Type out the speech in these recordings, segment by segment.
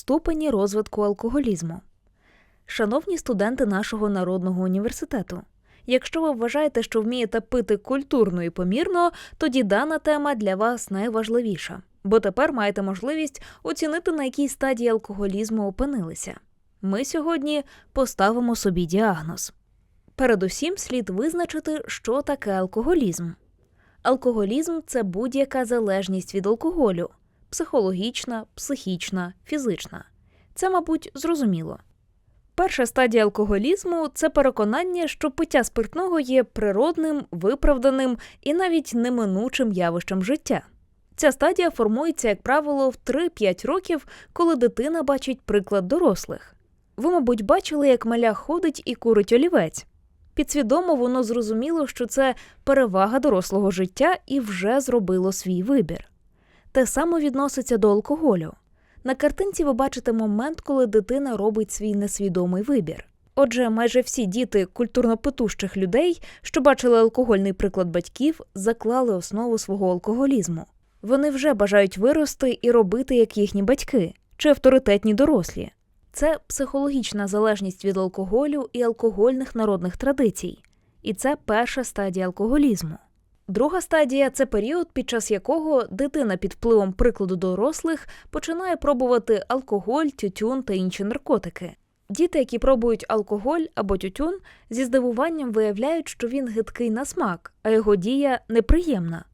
ступені розвитку алкоголізму. Шановні студенти нашого народного університету, якщо ви вважаєте, що вмієте пити культурно і помірно, тоді дана тема для вас найважливіша, бо тепер маєте можливість оцінити, на якій стадії алкоголізму опинилися. Ми сьогодні поставимо собі діагноз. Передусім слід визначити, що таке алкоголізм. Алкоголізм це будь-яка залежність від алкоголю психологічна, психічна, фізична. Це, мабуть, зрозуміло. Перша стадія алкоголізму це переконання, що пиття спиртного є природним, виправданим і навіть неминучим явищем життя. Ця стадія формується, як правило, в 3-5 років, коли дитина бачить приклад дорослих. Ви, мабуть, бачили, як маля ходить і курить олівець. Підсвідомо воно зрозуміло, що це перевага дорослого життя і вже зробило свій вибір. Те саме відноситься до алкоголю. На картинці ви бачите момент, коли дитина робить свій несвідомий вибір. Отже, майже всі діти культурно питущих людей, що бачили алкогольний приклад батьків, заклали основу свого алкоголізму. Вони вже бажають вирости і робити як їхні батьки чи авторитетні дорослі. Це психологічна залежність від алкоголю і алкогольних народних традицій. І це перша стадія алкоголізму. Друга стадія це період, під час якого дитина під впливом прикладу дорослих починає пробувати алкоголь, тютюн та інші наркотики. Діти, які пробують алкоголь або тютюн, зі здивуванням виявляють, що він гидкий на смак, а його дія неприємна.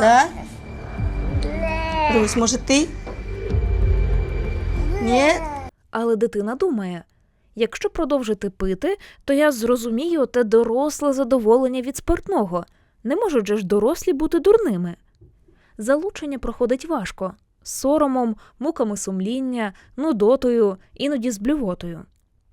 Да? Русь, може ти? Ні? Але дитина думає: якщо продовжити пити, то я зрозумію те доросле задоволення від спиртного. Не можуть же ж дорослі бути дурними. Залучення проходить важко соромом, муками сумління, нудотою, іноді з блювотою.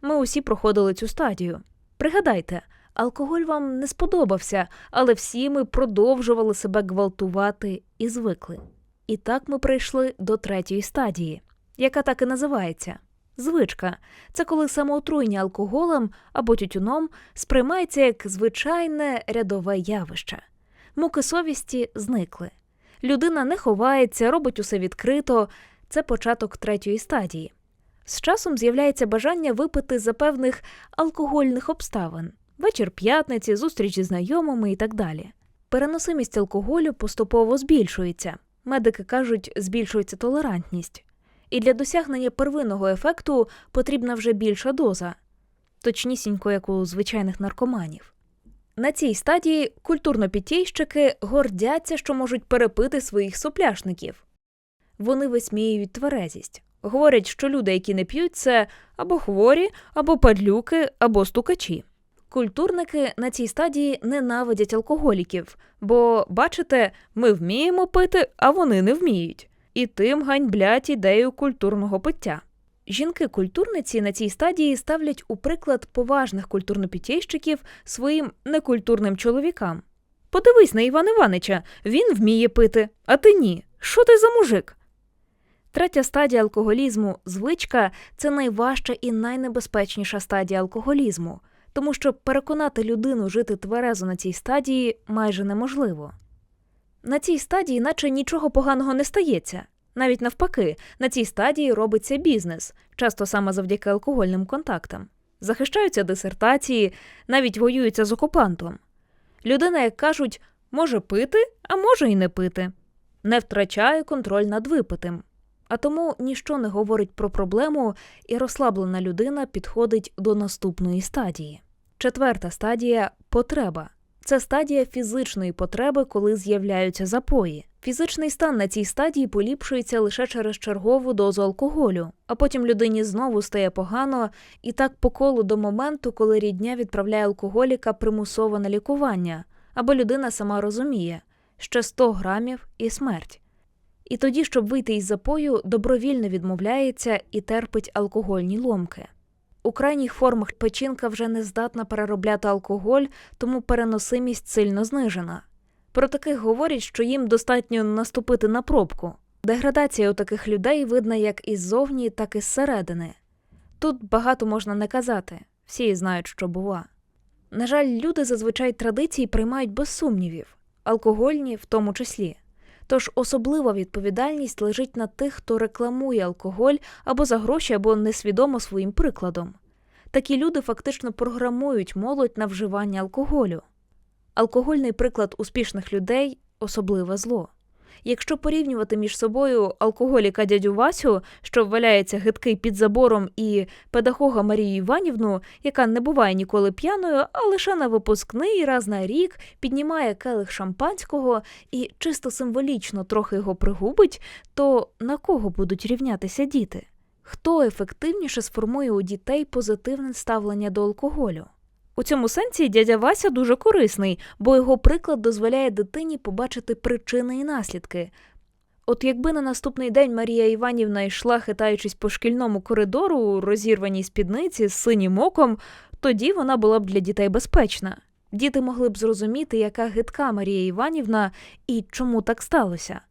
Ми усі проходили цю стадію. Пригадайте, алкоголь вам не сподобався, але всі ми продовжували себе гвалтувати і звикли. І так ми прийшли до третьої стадії, яка так і називається звичка. Це коли самоотруєння алкоголем або тютюном сприймається як звичайне рядове явище. Муки совісті зникли. Людина не ховається, робить усе відкрито. Це початок третьої стадії. З часом з'являється бажання випити за певних алкогольних обставин вечір п'ятниці, зустріч зі знайомими і так далі. Переносимість алкоголю поступово збільшується. Медики кажуть, збільшується толерантність. І для досягнення первинного ефекту потрібна вже більша доза, точнісінько, як у звичайних наркоманів. На цій стадії культурно-пітєйщики гордяться, що можуть перепити своїх сопляшників. Вони висміюють тверезість. Говорять, що люди, які не п'ють, це або хворі, або падлюки, або стукачі. Культурники на цій стадії ненавидять алкоголіків, бо, бачите, ми вміємо пити, а вони не вміють, і тим ганьблять ідею культурного пиття. Жінки-культурниці на цій стадії ставлять у приклад поважних культурно-пітєйщиків своїм некультурним чоловікам. Подивись на Івана Іванича, він вміє пити, а ти ні. Що ти за мужик? Третя стадія алкоголізму звичка це найважча і найнебезпечніша стадія алкоголізму, тому що переконати людину жити тверезо на цій стадії майже неможливо. На цій стадії, наче нічого поганого не стається. Навіть навпаки, на цій стадії робиться бізнес, часто саме завдяки алкогольним контактам. Захищаються дисертації, навіть воюються з окупантом. Людина, як кажуть, може пити, а може і не пити, не втрачає контроль над випитим. А тому ніщо не говорить про проблему, і розслаблена людина підходить до наступної стадії. Четверта стадія потреба. Це стадія фізичної потреби, коли з'являються запої. Фізичний стан на цій стадії поліпшується лише через чергову дозу алкоголю, а потім людині знову стає погано, і так по колу до моменту, коли рідня відправляє алкоголіка примусово на лікування, або людина сама розуміє, ще 100 грамів і смерть. І тоді, щоб вийти із запою, добровільно відмовляється і терпить алкогольні ломки. У крайніх формах печінка вже не здатна переробляти алкоголь, тому переносимість сильно знижена. Про таких говорять, що їм достатньо наступити на пробку. Деградація у таких людей видна як іззовні, так і зсередини. Тут багато можна не казати, всі знають, що бува. На жаль, люди зазвичай традиції приймають без сумнівів, алкогольні в тому числі. Тож особлива відповідальність лежить на тих, хто рекламує алкоголь або за гроші, або несвідомо своїм прикладом. Такі люди фактично програмують молодь на вживання алкоголю. Алкогольний приклад успішних людей особливе зло. Якщо порівнювати між собою алкоголіка дядю Васю, що валяється гидкий під забором, і педагога Марію Іванівну, яка не буває ніколи п'яною, а лише на випускний раз на рік піднімає келих шампанського і чисто символічно трохи його пригубить, то на кого будуть рівнятися діти? Хто ефективніше сформує у дітей позитивне ставлення до алкоголю? У цьому сенсі дядя Вася дуже корисний, бо його приклад дозволяє дитині побачити причини і наслідки. От якби на наступний день Марія Іванівна йшла, хитаючись по шкільному коридору у розірваній спідниці з синім оком, тоді вона була б для дітей безпечна. Діти могли б зрозуміти, яка гидка Марія Іванівна і чому так сталося.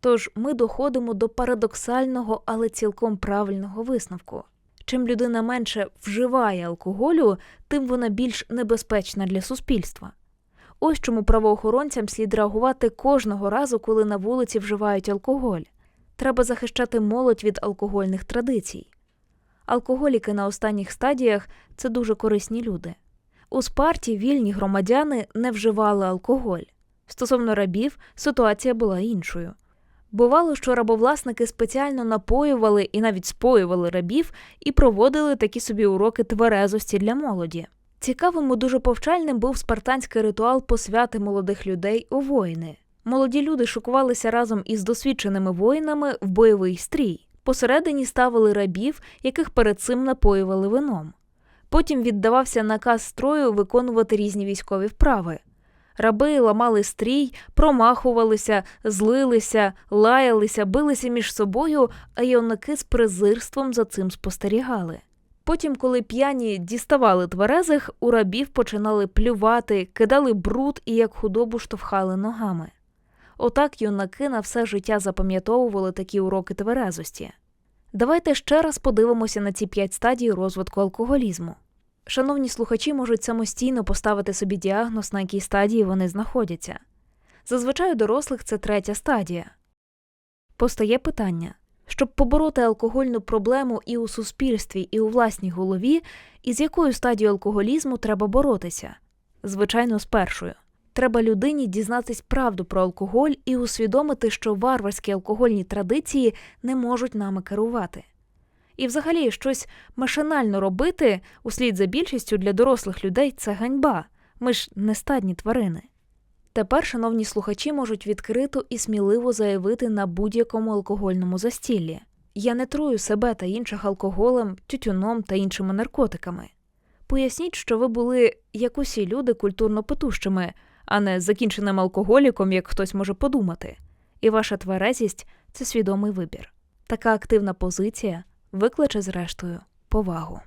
Тож ми доходимо до парадоксального, але цілком правильного висновку. Чим людина менше вживає алкоголю, тим вона більш небезпечна для суспільства. Ось чому правоохоронцям слід реагувати кожного разу, коли на вулиці вживають алкоголь. Треба захищати молодь від алкогольних традицій. Алкоголіки на останніх стадіях це дуже корисні люди. У спарті вільні громадяни не вживали алкоголь. Стосовно рабів, ситуація була іншою. Бувало, що рабовласники спеціально напоювали і навіть споювали рабів і проводили такі собі уроки тверезості для молоді. Цікавим і дуже повчальним був спартанський ритуал посвяти молодих людей у воїни. Молоді люди шокувалися разом із досвідченими воїнами в бойовий стрій. Посередині ставили рабів, яких перед цим напоювали вином. Потім віддавався наказ строю виконувати різні військові вправи. Раби ламали стрій, промахувалися, злилися, лаялися, билися між собою, а юнаки з презирством за цим спостерігали. Потім, коли п'яні діставали тверезих, у рабів починали плювати, кидали бруд і як худобу штовхали ногами. Отак юнаки на все життя запам'ятовували такі уроки тверезості. Давайте ще раз подивимося на ці п'ять стадій розвитку алкоголізму. Шановні слухачі можуть самостійно поставити собі діагноз, на якій стадії вони знаходяться. Зазвичай у дорослих це третя стадія. Постає питання щоб побороти алкогольну проблему і у суспільстві, і у власній голові, із якою стадією алкоголізму треба боротися? Звичайно, з першою. Треба людині дізнатись правду про алкоголь і усвідомити, що варварські алкогольні традиції не можуть нами керувати. І, взагалі, щось машинально робити услід за більшістю для дорослих людей це ганьба. Ми ж не стадні тварини. Тепер, шановні слухачі, можуть відкрито і сміливо заявити на будь-якому алкогольному застіллі. Я не трую себе та інших алкоголем, тютюном та іншими наркотиками. Поясніть, що ви були, як усі люди, культурно петущими, а не закінченим алкоголіком, як хтось може подумати. І ваша тверезість це свідомий вибір. Така активна позиція викличе, зрештою, повагу.